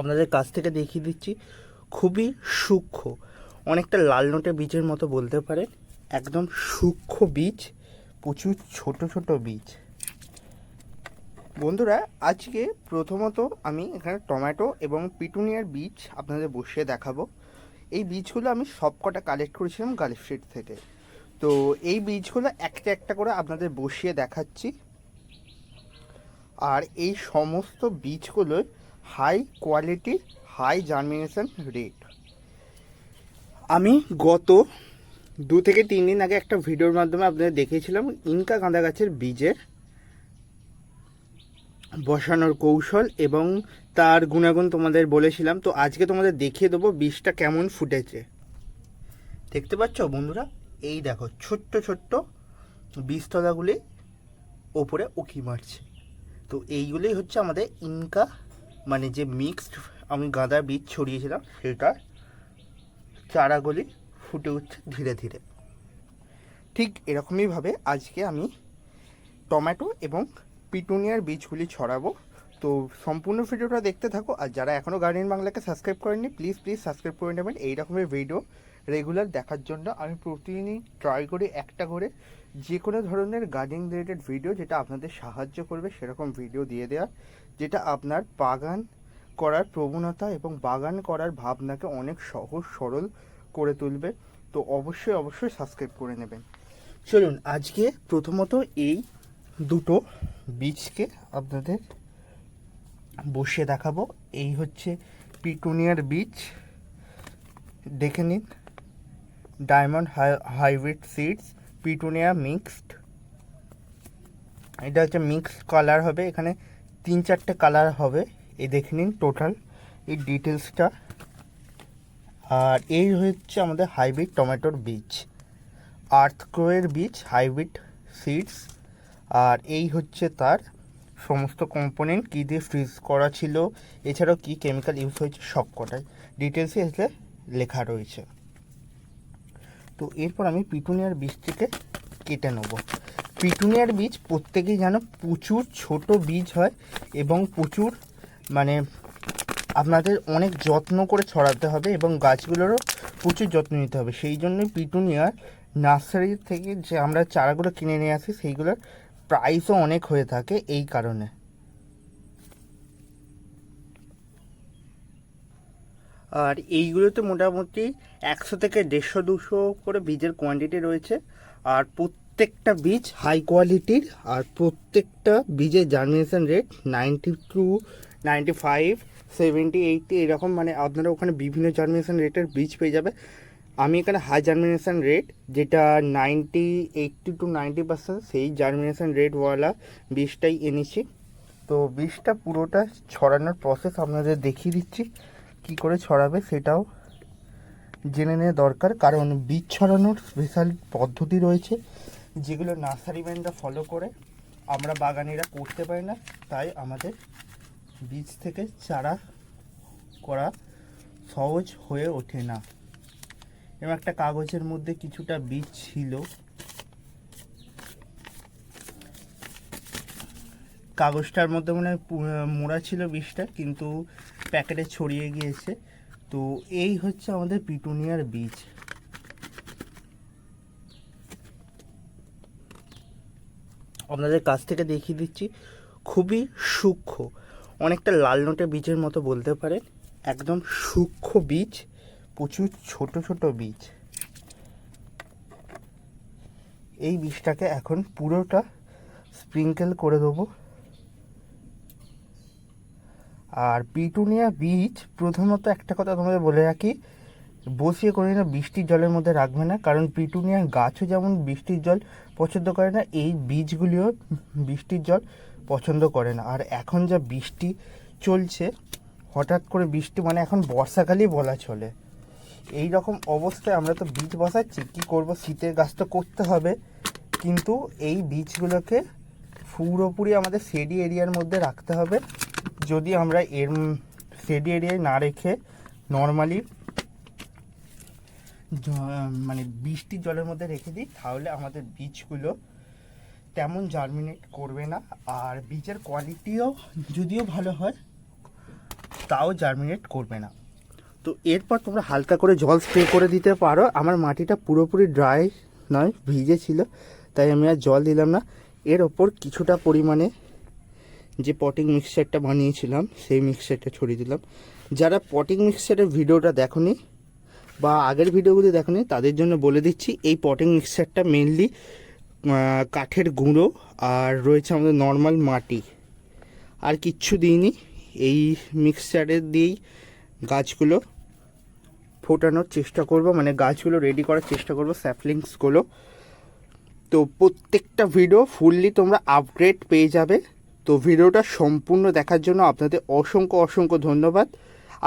আপনাদের কাছ থেকে দেখিয়ে দিচ্ছি, খুবই সূক্ষ্ম, অনেকটা লাল নোটে বীজের মতো বলতে পারেন, একদম সূক্ষ্ম বীজ, প্রচুর ছোট ছোট বীজ। বন্ধুরা, আজকে প্রথমত আমি এখানে টমেটো এবং পিটুনিয়ার বীজ আপনাদের বসিয়ে দেখাবো। এই বীজগুলো আমি সবকটা কালেক্ট করেছিলাম গালিফ স্ট্রিট থেকে। তো এই বীজগুলো একটা একটা করে আপনাদের বসিয়ে দেখাচ্ছি। আর এই সমস্ত বীজগুলোর high quality, high germination rate. আমি গত দু থেকে তিন দিন আগে একটা ভিডিওর মাধ্যমে আপনাদের দেখিয়েছিলাম ইনকা গাঁদা গাছের বীজের বসানোর কৌশল এবং তার গুণাগুণ তোমাদের বলেছিলাম। তো আজকে তোমাদের দেখিয়ে দেবো বীজটা কেমন ফুটেছে। দেখতে পাচ্ছ বন্ধুরা? এই দেখো, ছোট্ট ছোট্ট বীজতলাগুলি ওপরে উকি মারছে। তো এইগুলোই হচ্ছে আমাদের ইনকা মানে যে মিক্সড আমি গাঁদার বীজ ছড়িয়েছিলাম, সেটা চারাগুলি ফুটে উঠছে ধীরে ধীরে। ঠিক এরকমইভাবে আজকে আমি টমেটো এবং পিটুনিয়ার বীজগুলি ছড়াবো। তো সম্পূর্ণ ভিডিওটা দেখতে থাকো। আর যারা এখনও গার্ডেন বাংলাকে সাবস্ক্রাইব করেননি প্লিজ প্লিজ সাবস্ক্রাইব করে নেবেন। এই রকমের ভিডিও রেগুলার দেখার জন্য আমি প্রতিদিনই ট্রাই করি একটা করে। যে কোনো ধরনের গার্ডেন রিলেটেড ভিডিও যেটা আপনাদের সাহায্য করবে, সেরকম ভিডিও দিয়ে দেওয়া যেটা আপনার বাগান করার প্রবণতা এবং বাগান করার ভাবনাকে অনেক সহজ, সরল করে তুলবে। তো অবশ্যই অবশ্যই সাবস্ক্রাইব করে নেবেন। চলুন, আজকে প্রথমত এই দুটো বীজকে আপনাদের বসিয়ে দেখাবো। এই হচ্ছে পিটুনিয়ার বীজ দেখে নিন। Diamond hybrid seeds petunia mixed এটা হচ্ছে মিক্সড কালার হবে। এখানে তিন চারটে কালার হবে। এই দেখে নিন টোটাল এই ডিটেলসটা আর এই হচ্ছে আমাদের হাইব্রিড টমেটোর বীজ আর্থক্রোয়ের বীজ হাইব্রিড সিডস আর এই হচ্ছে তার সমস্ত কম্পোনেন্ট কী দিয়ে ফ্রিজ করা ছিল, এছাড়াও কী কেমিক্যাল ইউজ হয়েছে সব কটাই। ডিটেলসে এসে লেখা রয়েছে। তো এরপর আমি পিটুনিয়ার বীজ থেকে কেটে নেব। পিটুনিয়ার বীজ প্রত্যেকেই যেন প্রচুর ছোট বীজ হয় এবং প্রচুর মানে আপনাদের অনেক যত্ন করে ছড়াতে হবে এবং গাছগুলোরও প্রচুর যত্ন নিতে হবে। সেই জন্যই পিটুনিয়ার নার্সারি থেকে যে আমরা চারাগুলো কিনে নিয়ে আসি, সেইগুলোর প্রাইসও অনেক হয়ে থাকে এই কারণে। আর এইগুলোতে মোটামুটি একশো থেকে দেড়শো, দুশো করে বীজের কোয়ান্টিটি রয়েছে। আর প্রত্যেকটা বীজ হাই কোয়ালিটির আর প্রত্যেকটা বীজের germination rate ninety two ninety five seventy eighty এরকম মানে আপনারা ওখানে বিভিন্ন জার্মিনেশন রেটের বীজ পেয়ে যাবে আমি এখানে হাই জার্মিনেশান রেট যেটা ninety eighty two ninety percent সেই জার্মিনেশান রেটওয়ালা বীজটাই এনেছি। তো বীজটা পুরোটা ছড়ানোর প্রসেস আপনাদের দেখিয়ে দিচ্ছি, কি করে ছড়াবে সেটাও জেনে নেওয়া দরকার। কারণ বীজ ছড়ানোর স্পেশাল পদ্ধতি রয়েছে, যেগুলো নার্সারি ম্যানরা ফলো করে। আমরা বাগানিরা করতে পারি না, তাই আমাদের বীজ থেকে চারা করা সহজ হয়ে ওঠে না। এবং একটা কাগজের মধ্যে কিছুটা বীজ ছিল। কাগজটার মধ্যে মনে হয় মোড়া ছিল বীজটা, কিন্তু প্যাকেটে ছড়িয়ে গিয়েছে। তো এই হচ্ছে আমাদের পিটুনিয়ার বীজ। আপনাদের কাছ থেকে দেখিয়ে দিচ্ছি, খুবই সূক্ষ্ম, অনেকটা লাল নোটে বীজের মতো বলতে পারেন, একদম সূক্ষ্ম বীজ। প্রচুর ছোট ছোট বীজ। এই বীজটাকে এখন পুরোটা স্প্রিঙ্কেল করে দেবো। আর পিটুনিয়া বীজ প্রথমত একটা কথা তোমাদের বলে রাখি, বসিয়ে করে না বৃষ্টির জলের মধ্যে রাখবে না, কারণ পিটুনিয়া গাছও যেমন বৃষ্টির জল পছন্দ করে না, এই বীজগুলিও বৃষ্টির জল পছন্দ করে না। আর এখন যা বৃষ্টি চলছে, হঠাৎ করে বৃষ্টি মানে এখন বর্ষাকালই বলা চলে। এই রকম অবস্থায় আমরা তো বীজ বসাচ্ছি, কি করব? শীতের গাছ তো করতে হবে। কিন্তু এই বীজগুলোকে পুরোপুরি আমাদের সেডি এরিয়ার মধ্যে রাখতে হবে। যদি আমরা এর সেডি এরিয়ায় না রেখে নর্মালি মানে বৃষ্টির জলের মধ্যে রেখে দিই, তাহলে আমাদের বীজগুলো তেমন জার্মিনেট করবে না। আর বীজের কোয়ালিটিও যদিও ভালো হয়, তাও জার্মিনেট করবে না। তো এরপর তোমরা হালকা করে জল স্প্রে করে দিতে পারো। আমার মাটিটা পুরোপুরি ড্রাই নয়, ভিজে ছিল, তাই আমি আর জল দিলাম না। এর ওপর কিছুটা পরিমাণে যে পটিং মিক্সচারটা বানিয়েছিলাম, সেই মিক্সচারটা ছড়িয়ে দিলাম। যারা পটিং মিক্সচারের ভিডিওটা দেখনি বা আগের ভিডিওগুলি দেখনি, তাদের জন্য বলে দিচ্ছি, এই পটিং মিক্সচারটা মেনলি কাঠের গুঁড়ো আর রয়েছে আমাদের নর্মাল মাটি। আর কিচ্ছু দিইনি, এই মিক্সচারের দিয়েই গাছগুলো ফোটানোর চেষ্টা করব মানে গাছগুলো রেডি করার চেষ্টা করব স্যাপলিংসগুলো তো প্রত্যেকটা ভিডিও ফুললি তোমরা আপগ্রেড পেয়ে যাবে। তো ভিডিওটা সম্পূর্ণ দেখার জন্য আপনাদের অসংখ্য অসংখ্য ধন্যবাদ।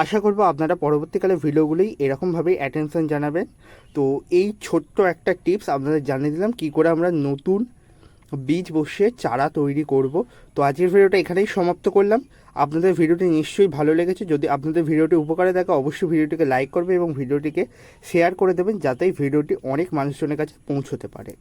আশা করব আপনারা পরবর্তীকালে ভিডিওগুলোই এরকমভাবেই অ্যাটেনশন জানাবেন। তো এই ছোট্ট একটা টিপস আপনাদের জানিয়ে দিলাম, কী করে আমরা নতুন বীজ বসিয়ে চারা তৈরি করব। তো আজকের ভিডিওটা এখানেই সমাপ্ত করলাম। আপনাদের ভিডিওটি নিশ্চয়ই ভালো লেগেছে। যদি আপনাদের ভিডিওটি উপকারে থাকে, অবশ্যই ভিডিওটিকে লাইক করবে এবং ভিডিওটিকে শেয়ার করে দেবেন, যাতে ভিডিওটি অনেক মানুষজনের কাছে পৌঁছতে পারে।